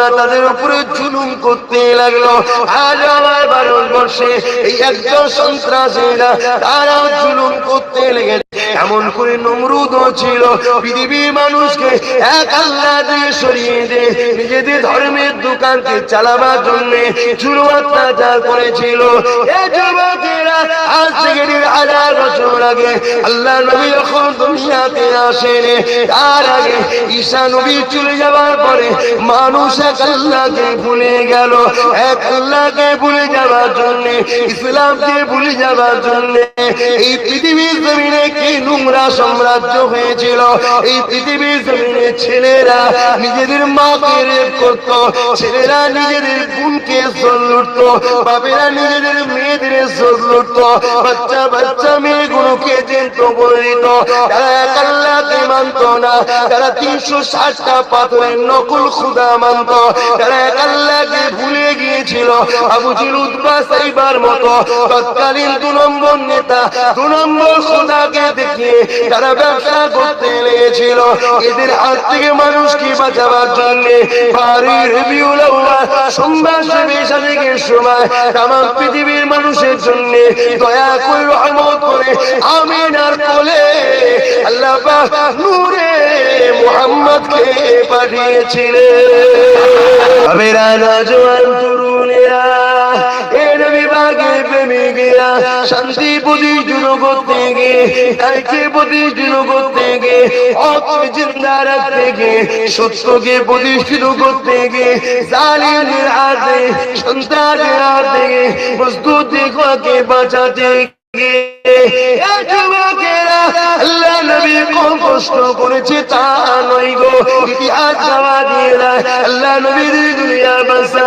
না তাদের উপরে জুলুম করতে লাগল। আজ আমার ভারতবর্ষে এই একজন সন্ত্রাসীরা তারাও জুলুম করতে লেগেছে। এমন করে নমরুদ ছিল পৃথিবীর মানুষকে এক আল্লাহ দিয়ে সরিয়ে দিয়ে নিজেদের ধর্মের দোকানকে চালাবার জন্য চুরু অত্যাচার করেছিল। আজ থেকে হাজার বছর আগে আল্লাহ নবী যখন দুনিয়াতে আসেন, তার আগে ঈশা নবী চলে যাওয়ার পরে মানুষ এক আল্লাহকে ভুলে গেল। এক আল্লাহকে ভুলে যাওয়ার জন্য, ইসলামকে ভুলে যাওয়ার জন্য এই পৃথিবীর জমিনে কি নোংরা সাম্রাজ্য হয়েছিল। এই পৃথিবীর জমিনে ছেলেরা নিজেদের মাকে রেপ করত, ছেলেরা নিজেদের বোনকে জল লুটত, বাপেরা নিজেদের মেয়েদের জল লুটত, বাচ্চা বাচ্চা মেয়েগুলোকে করে দিত তারা তিনশো ষাটটা পাথরের নকল খুদা মানত। তারা ভুলে দেখিয়ে তারা ব্যবসা করতে লেগেছিল। এদের হাত থেকে মানুষকে বাঁচাবার জন্য বাড়ির রবিউল সোমবার সেবে সাজেকের সময় তাম পৃথিবীর মানুষের জন্য দয়া করে রহমত করে আমিন কোলে আল্লাহ নূরে মুহাম্মদকে পাঠিয়েছিলেন। আবেরা নজওয়ান তরুণেরা এ নবী বাগে প্রেমিকেরা শান্তি প্রতিষ্ঠিত করতে গিয়ে তাইকে প্রতিষ্ঠিত করতে গিয়ে হককে জিন্দা রাখতে গিয়ে সত্যকে প্রতিষ্ঠিত করতে গিয়ে জালিমের হাতে, সন্তানের হাত, প্রস্তুত বাঁচাতে এ যুবকেরা আল্লাহ নবী কম কষ্ট করেছে, তা নয় গো, ইতিহাস যাওয়া দিয়ে আল্লাহ নবীর দুনিয়ার বাসা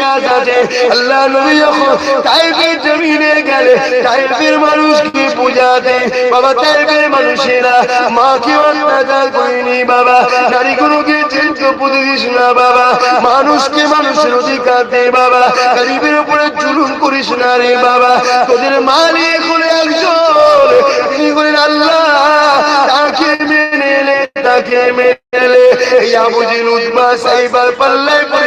ইতিহাস আছে আল্লাহ নবী যখন তাইফের জমিনে গেলে তাইফের মানুষকে পূজাতে বাবা তাইফের মানুষেরা মাকে অত্যাচার করেনি, বাবা। নারীগুলোকে চিন্তা পুদিস না, বাবা। মানুষকে মানুষের অধিকার দে, বাবা। গরিবের উপরে জুলুম করিস না রে, বাবা। তোদের মালিক হলে একজন তিনি বলেন, আল্লাহ, তাকে মেনে তাকে মেলে এই আবুজিল উদ্মা সাইবার পাল্লাই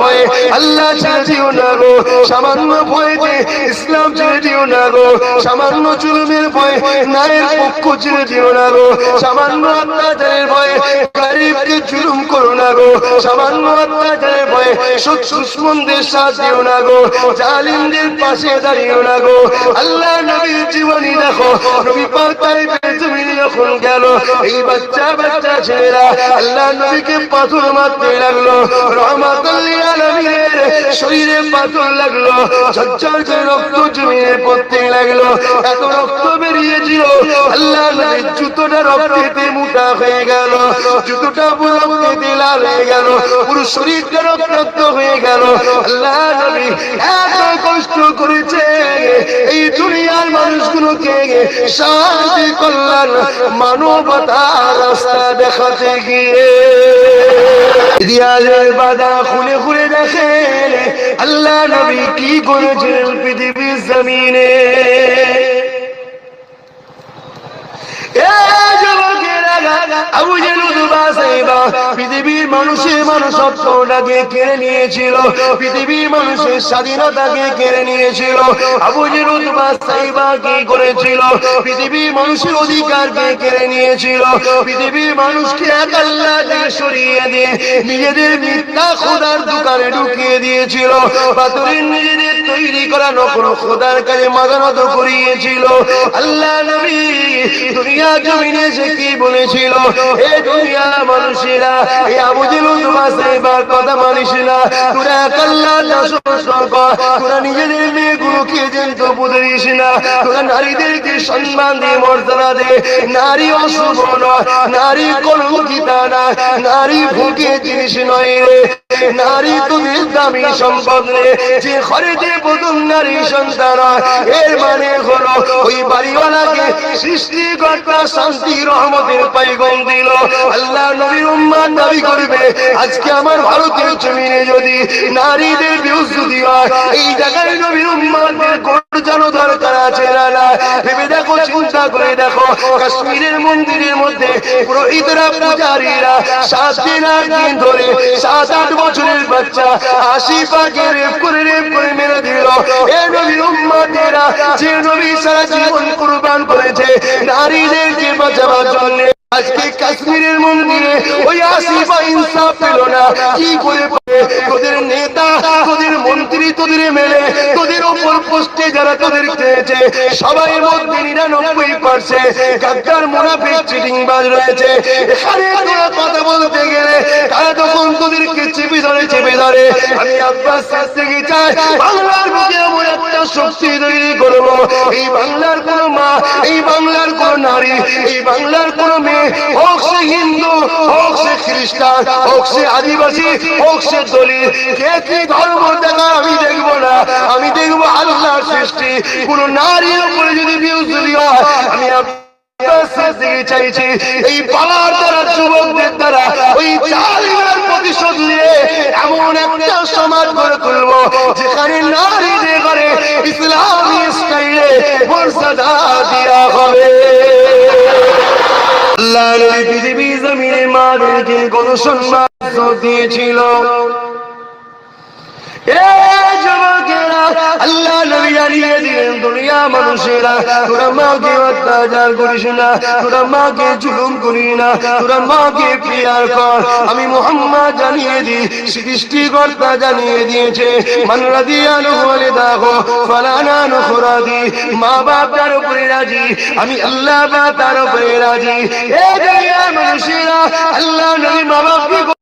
ভয়ে, আল্লাহ ছেড়ে দিও না গো, সামান্য ভয়েতে ইসলাম ছেড়ে দিও না গো, সামান্য চুলুমের ভয়ে নায়ের পক্ষ ছেড়ে দিও না গো, সামান্য অত্যাচারের ভয়ে গরিবকে জুলুম করো না গো, সামান্য অত্যাচারের ভয়ে সুখ দুশ্মনদের সাথ দিও না গো, জালিমদের পাশে দাঁড়িও না গো। আল্লাহ নবীর জীবনী দেখো, নবী পাক তুমি যখন গেল, এই বাচ্চা বাচ্চা ছেলেরা আল্লাহ নবীকে পাথর মারতে লাগল আলামিনের শরীরে পাথর লাগল, ঝরঝর করে রক্ত জমিয়ে পড়তে লাগল, এত রক্ত বেরিয়েছিল, আল্লাহ নবীর জুতোটা রক্তেতে মোটা হয়ে গেল, জুতোটা রক্তেতে লাল হয়ে গেল, পুরো শরীরটা রক্তাক্ত হয়ে গেল, আল্লাহ নবী এত কষ্ট করেছে, এই দুনিয়ার মানুষগুলোকে শান্তি, কল্যাণ মানবতা রাস্তা দেখাতে গিয়ে। ইতিহাসের বাধা খুলে খুলে দেখেন আল্লাহ নবী কি করেছেন পৃথিবীর জমিনে। পৃথিবীর মানুষের মানুষত্বটাকে কেড়ে নিয়েছিল, পৃথিবীর মানুষের স্বাধীনতাকে কেড়ে নিয়েছিল, আবু জেলুদুবা সাইবা কি করেছিল, পৃথিবীর মানুষের অধিকারকে কেড়ে নিয়েছিল, পৃথিবীর মানুষকে এক আল্লাহ থেকে সরিয়ে দিয়ে নিজেদের মিথ্যা খোদার দোকানে ঢুকিয়ে দিয়েছিল, পাথরের নিজেদের তৈরি করা নকল খোদার কাছে মাদানত করিয়েছিল। আল্লাহ নবী দুনিয়া জমিনে সে কি বলেছিল? এ দুনিয়া মানুষেরা এই আবুজিল সাহেবার কথা মানিস না তোরা তোরা নিজেদের মেয়েগুলোকে যেন বুঝিস না, তোরা নারীদেরকে সম্মান দিয়ে মর্যাদা দে। নারী অশুভ নয়, নারী কলঙ্কিতা না নারী ভুকে জিনিস নয় রে। নারী তোদের দামি সম্পদ রে যে ঘরে যে প্রথম নারী সন্তান এর মানে হলো ওই বাড়িওয়ালাকে সৃষ্টিকর্তা শান্তি, রহমতের পাইগম দিল। আল্লাহ নবীর উম্মান দাবি করবে, আজকে আমার ভারতের জমিনে যদি নারীদের বিরুদ্ধ হয়, এই জায়গায় নবীর উম্মানদের গর্জানো দরকার আছে না ভেবে দেখো, চিন্তা করে দেখো, কাশ্মীরের মন্দিরের মধ্যে পুরোহিতরা পূজারীরা সাত দিন, আট দিন ধরে সাত, আট বছরের বাচ্চা, আশি পাকে রেপ করে রেপ করে মেরে দিল। এ নবীর উম্মাদেরা যে নবী সারা জীবন কুরবান করেছে, নারীদেরকে বাঁচাবার জন্য আজকে কাশ্মীরের মন্দিরে ওই আসিফা ইনসাফ পেল না। কি করে তোদের নেতা, তোদের মন্ত্রী, তোদের মেলে তোদের ওপর পোস্টে যারা তোদের খেয়েছে, সবাই মধ্যে নিরানব্বই পারছে গাদ্দার, মোনাফিক চিটিং বাজ রয়েছে। এখানে তোরা কথা বলতে গেলে তারা তখন তোদেরকে চেপে ধরে চেপে ধরে। আমি আব্বাস কাছ থেকে চাই, বাংলার বুকে এমন একটা শক্তি তৈরি করব। এই বাংলার কোনো মা, এই বাংলার কোন নারী, এই বাংলার কোনো মেয়ে হোক সে হিন্দু, হোক সে খ্রিস্টান, হোক সে আদিবাসী, হোক সে দলিত, কে কি ধর্ম দেখা আমি দেখব না। আমি দেখব আল্লাহর সৃষ্টি। কোন নারীর উপরে যদি বিউজ যদি হয়, আমি চাইছি। এই পালার দ্বারা, যুবকদের দ্বারা, ওই জালিমের প্রতিশোধ নিয়ে এমন একটা সমাজ গড়ে তুলবো, যেখানে নারীদের ঘরে ইসলামী স্টাইলে মর্যাদা আল্লাহ নবী পৃথিবী জমিনে মাদেরকে কোন সম্মান দিয়েছিল। আল্লাহ নবী জানিয়ে দিলেন, দুনিয়া মানুষেরা, তোরা মাকে অত্যাচার করিস না, তোরা মাকে জুলুম করি না, তোরা মাকে প্রিয়ার কর। আমি মোহাম্মদ জানিয়ে দি সৃষ্টিকর্তা জানিয়ে দিয়েছে, মানরা দিয়া নহলে দেখো, ফালানা নখরাদি মা বাপ তার উপরে রাজি, আমি আল্লাহ বা তার উপরে রাজি। এ দুনিয়া মানুষেরা, আল্লাহ নবী মা বাপকে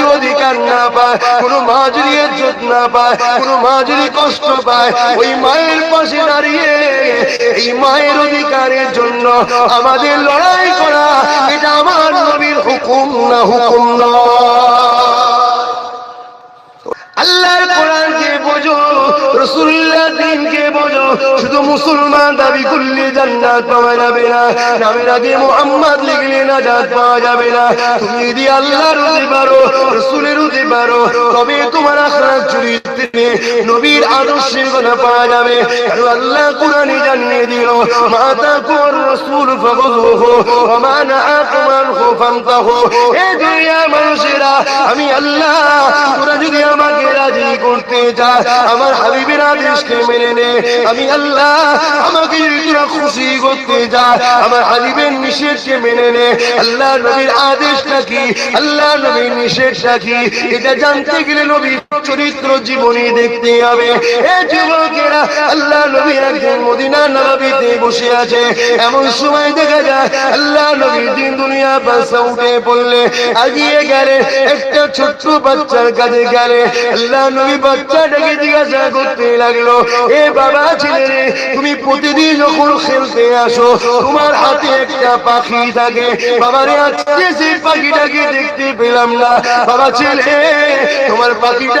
অধিকার না পায়? কোনো মা যদি ইজ্জত না পায়, কোনো মা যদি কষ্ট পায়। ওই মায়ের পাশে দাঁড়িয়ে এই মায়ের অধিকারের জন্য আমাদের লড়াই করা, এটা আমার নবীর হুকুম না হুকুম নয়। আল্লাহর কোরআনকে বোঝো রসুল্লাহ দিনকে বোঝো, শুধু মুসলমান দাবি করলে জান্নাত পাওয়া যাবে না নামের আগে মোহাম্মদ লিখলে নাজাত পাওয়া যাবে না। তুমি যদি আল্লাহর হতে পারো, রসুলের হতে পারো, তবে তোমার আখরাত চরিত্রে নবীর আদর্শের কথা পাওয়া যাবে। কারণ আল্লাহ কোরআনে জানিয়ে দিল, মাতা কোর রসুল ফাগুযুহু ওয়া মা নাআকুম আনহু ফান্তাহু। এ দুনিয়ার মানুষেরা, আমি আল্লাহ, তোরা যদি আমাকে রাজি করতে যা আমার হাবিবের আদেশকে মেনে নে। আমি আল্লাহ, আমাকে যদি তোরা খুশি করতে যা আমার হাবিবের নিষেধকে মেনে নে। আল্লাহ নবীর আদেশটা কি? আল্লাহ নবীর নিষেধটা কি? এটা জানতে গেলে নবীর চরিত্র জীবনী দেখতে হবে। এ যুবকেরা আল্লাহ নবী একদিন মদিনা নবীতে বসে আছে। এমন সময় দেখা যায় আল্লাহ নবী দিন দুনিয়া পাশে উঠে পড়লে, আগিয়ে গেলে একটা ছোট্ট বাচ্চার কাছে গেলে আল্লাহ নবী বাচ্চাটাকে জিজ্ঞাসা করতে লাগল, এ বাবা ছেলে তুমি প্রতিদিন যখন খেলতে আসো, তোমার হাতে একটা পাখি থাকে। বাবারে আজকে সেই পাখিটাকে দেখতে পেলাম না। বাবা ছেলে, তোমার পাখিটা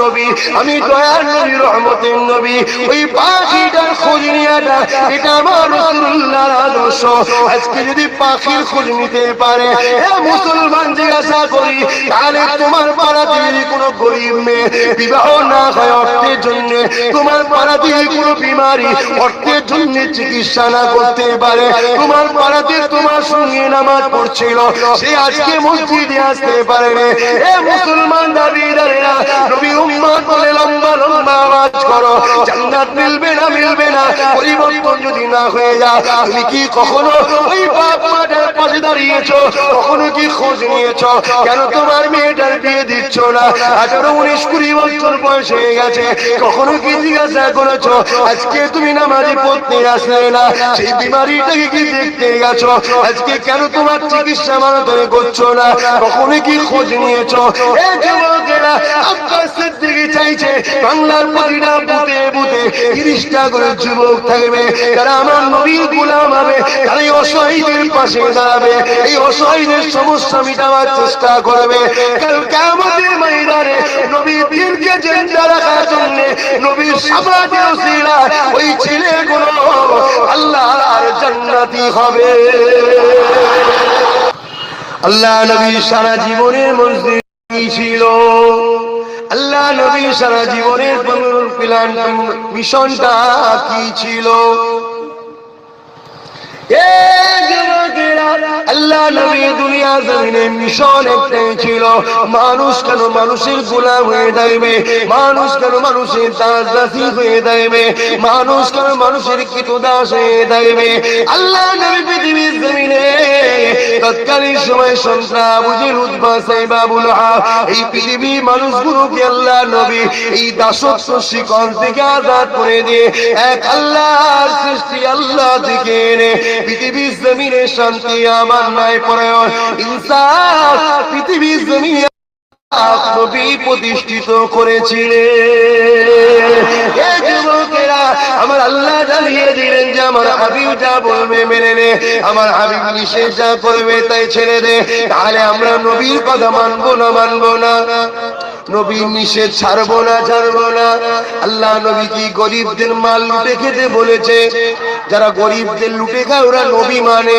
নবী, আমি দয়ার নবী ওই এটা যদি পাখির খোঁজ নিতে পারে মুসলমান জিজ্ঞাসা করি, তাহলে গরিব মেয়ে বিবাহ না হয় অর্থের জন্য। তোমার পাড়াতে কোনো বিমারি অর্থের জন্য চিকিৎসা না করতে পারে। তোমার পাড়াতে তোমার সঙ্গে নামাজ পড়ছিল। সে আজকে মসজিদে আসতে পারে এ মুসলমান দাবিদারেরা, নবী উম্মত বলে লম্বা লম্বা আওয়াজ করো। জান্নাত মিলবে না মিলবে না, পরিবর্তন যদি না হয়ে যায়, তুমি কি কখনো ওই বাপ মাটার পাশে দাঁড়িয়েছো? কখনো কি খোঁজ নিয়েছো? কেন তোমার মেয়েটার বিয়ে দিচ্ছ না? আঠারো উনিশ কুড়ি বছর বয়স হয়ে গেছে। কখনো কি জিজ্ঞাসা করেছ, আজকে তুমি আসলে না? সেই বিমারিটাকে কি দেখতে গেছো? আজকে কেন তোমার চিকিৎসা করছ না? কখনো কি খোঁজ নিয়েছো? এই সমস্যা চেষ্টা করবে। কারণ ময়দানে রাখার জন্য নবীর ওসিলা ওই ছেলেগুলো আল্লাহ জান্নাতি হবে। আল্লাহ নবী সারা জীবনের মসজিদ ছিল। আল্লাহ নবী সারা জীবনের মিশনটা কি ছিল? আল্লাহ নবী দুনিয়া মিশন একটাই ছিল। মানুষ কেন মানুষের গোলাম হয়ে যাইবে? মানুষ কেন মানুষের দাস দাসী হয়ে যাইবে? মানুষ কেন মানুষের হয়ে যাইবে? আল্লাহ নবী পৃথিবীর জমিনে তৎকালীন সময় এই পৃথিবীর মানুষগুলোকে আল্লাহ নবী এই দাসত্ব শিকল থেকে আজাদ করে দিয়ে এক আল্লাহর সৃষ্টি আল্লাহ এনে পৃথিবীর জমিনে শান্তি আমার নাই পরায়ণ ইনসাফ পৃথিবীর জমিনে নবী প্রতিষ্ঠিত করেছিলেন আমার আল্লাহ জানিয়ে দিলেন যে আমার হাবিব যা বলবে মেনে নে, আমার হাবিব নিষেধ যা করবে তাই ছেড়ে দে, তাহলে আমরা নবীর কথা মানবো না মানবো না। নবীর নিষেধ ছাড়বো না ছাড়বো না। আল্লাহ নবী কি গরিবদের মাল লুটে খেতে বলেছে? যারা গরিবদের লুটে খায়, ওরা নবী মানে।